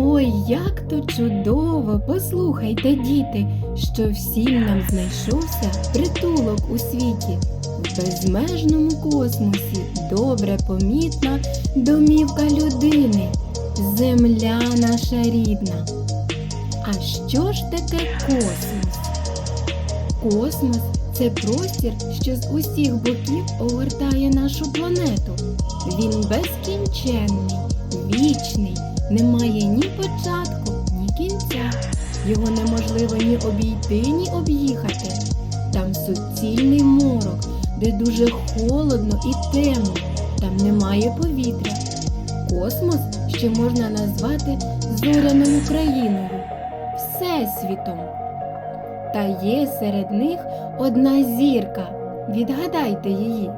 Ой, як то чудово! Послухайте, діти, що всім нам знайшовся притулок у світі. В безмежному космосі добре помітна домівка людини, земля наша рідна. А що ж таке космос? Космос це простір, що з усіх боків огортає нашу планету. Він безкінченний, вічний, не має ні початку, ні кінця. Його неможливо ні обійти, ні об'їхати. Там суцільний морок, де дуже холодно і темно, там немає повітря. Космос ще можна назвати зоряною країною, всесвітом. Та є серед них одна зірка. Відгадайте її.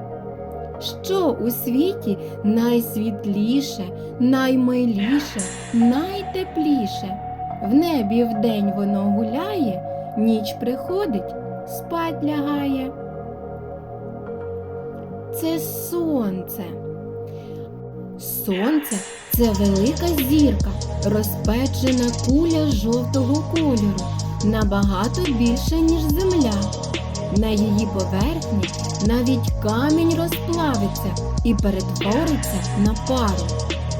Що у світі найсвітліше, наймиліше, найтепліше? В небі вдень воно гуляє, ніч приходить, спать лягає. Це сонце. Сонце це велика зірка, розпечена куля жовтого кольору, набагато більша, ніж земля. На її поверхні навіть камінь розплавиться і перетвориться на пару.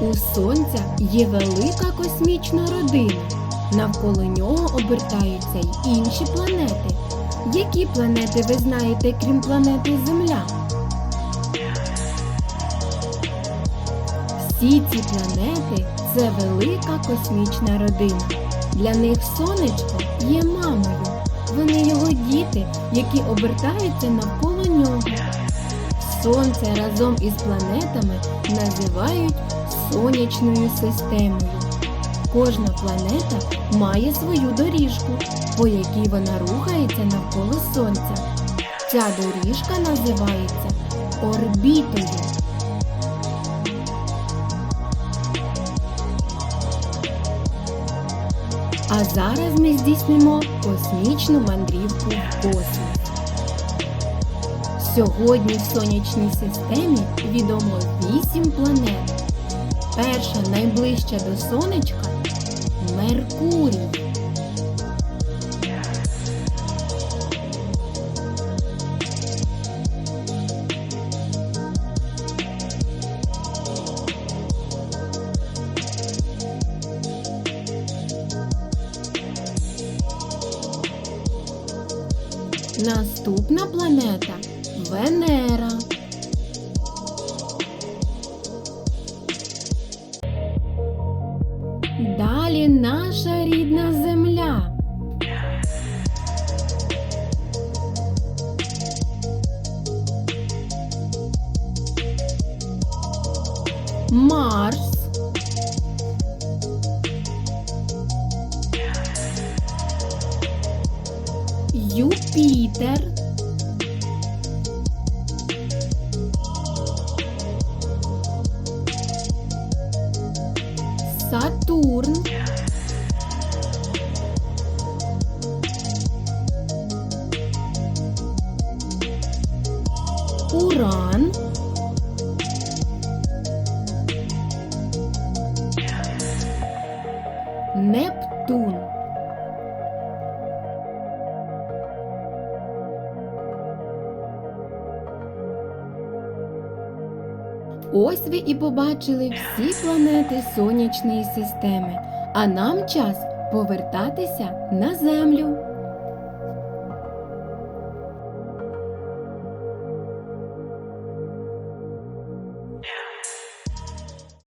У сонця є велика космічна родина. Навколо нього обертаються й інші планети. Які планети ви знаєте, крім планети Земля? Всі ці планети це велика космічна родина. Для них сонечко є мамою. Вони його діти, які обертаються навколо нього. Сонце разом із планетами називають сонячною системою. Кожна планета має свою доріжку, по якій вона рухається навколо Сонця. Ця доріжка називається орбітою. А зараз ми здійснимо космічну мандрівку в космос. Сьогодні в сонячній системі відомо вісім планет. Перша найближча до сонечка Меркурій. Наступна планета Венера. Далі наша рідна Земля. Марс. Юпітер. Сатурн. Уран. Ось ви і побачили всі планети сонячної системи, а нам час повертатися на Землю.